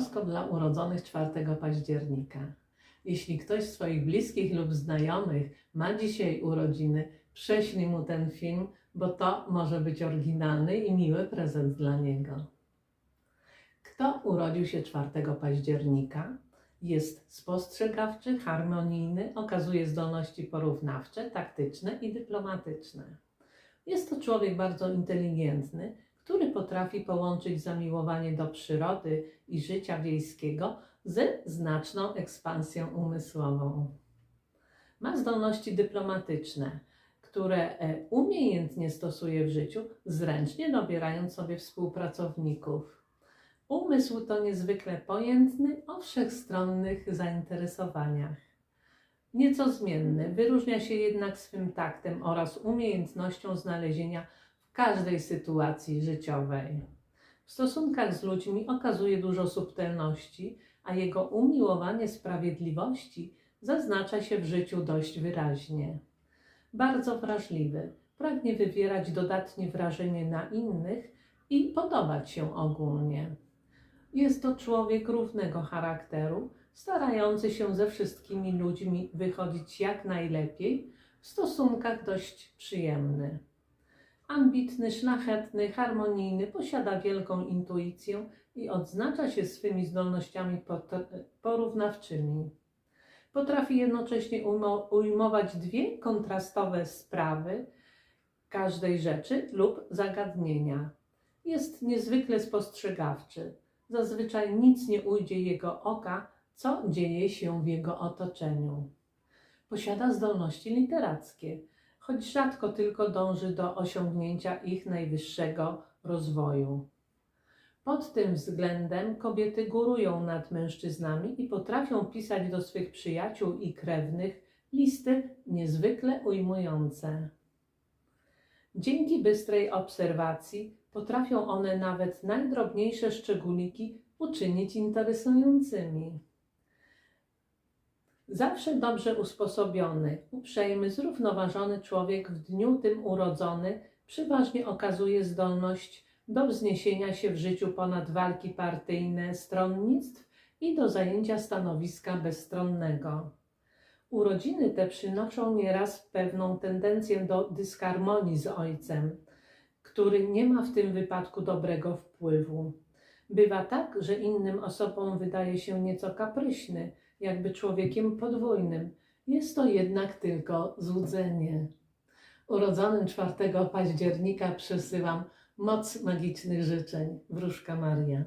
Horoskop dla urodzonych 4 października. Jeśli ktoś z swoich bliskich lub znajomych ma dzisiaj urodziny, prześlij mu ten film, bo to może być oryginalny i miły prezent dla niego. Kto urodził się 4 października? Jest spostrzegawczy, harmonijny, okazuje zdolności porównawcze, taktyczne i dyplomatyczne. Jest to człowiek bardzo inteligentny, który potrafi połączyć zamiłowanie do przyrody i życia wiejskiego ze znaczną ekspansją umysłową. Ma zdolności dyplomatyczne, które e, umiejętnie stosuje w życiu, zręcznie dobierając sobie współpracowników. Umysł to niezwykle pojętny o wszechstronnych zainteresowaniach. Nieco zmienny, wyróżnia się jednak swym taktem oraz umiejętnością znalezienia w każdej sytuacji życiowej. W stosunkach z ludźmi okazuje dużo subtelności, a jego umiłowanie sprawiedliwości zaznacza się w życiu dość wyraźnie. Bardzo wrażliwy, pragnie wywierać dodatnie wrażenie na innych i podobać się ogólnie. Jest to człowiek równego charakteru, starający się ze wszystkimi ludźmi wychodzić jak najlepiej, w stosunkach dość przyjemny. Ambitny, szlachetny, harmonijny, posiada wielką intuicję i odznacza się swymi zdolnościami porównawczymi. Potrafi jednocześnie ujmo- ujmować dwie kontrastowe sprawy każdej rzeczy lub zagadnienia. Jest niezwykle spostrzegawczy. Zazwyczaj nic nie ujdzie jego oka, co dzieje się w jego otoczeniu. Posiada zdolności literackie, choć rzadko tylko dąży do osiągnięcia ich najwyższego rozwoju. Pod tym względem kobiety górują nad mężczyznami i potrafią pisać do swych przyjaciół i krewnych listy niezwykle ujmujące. Dzięki bystrej obserwacji potrafią one nawet najdrobniejsze szczególiki uczynić interesującymi. Zawsze dobrze usposobiony, uprzejmy, zrównoważony człowiek w dniu tym urodzony przeważnie okazuje zdolność do wzniesienia się w życiu ponad walki partyjne, stronnictw i do zajęcia stanowiska bezstronnego. Urodziny te przynoszą nieraz pewną tendencję do dysharmonii z ojcem, który nie ma w tym wypadku dobrego wpływu. Bywa tak, że innym osobom wydaje się nieco kapryśny, jakby człowiekiem podwójnym. Jest to jednak tylko złudzenie. Urodzonym 4 października przesyłam moc magicznych życzeń. Wróżka Maria.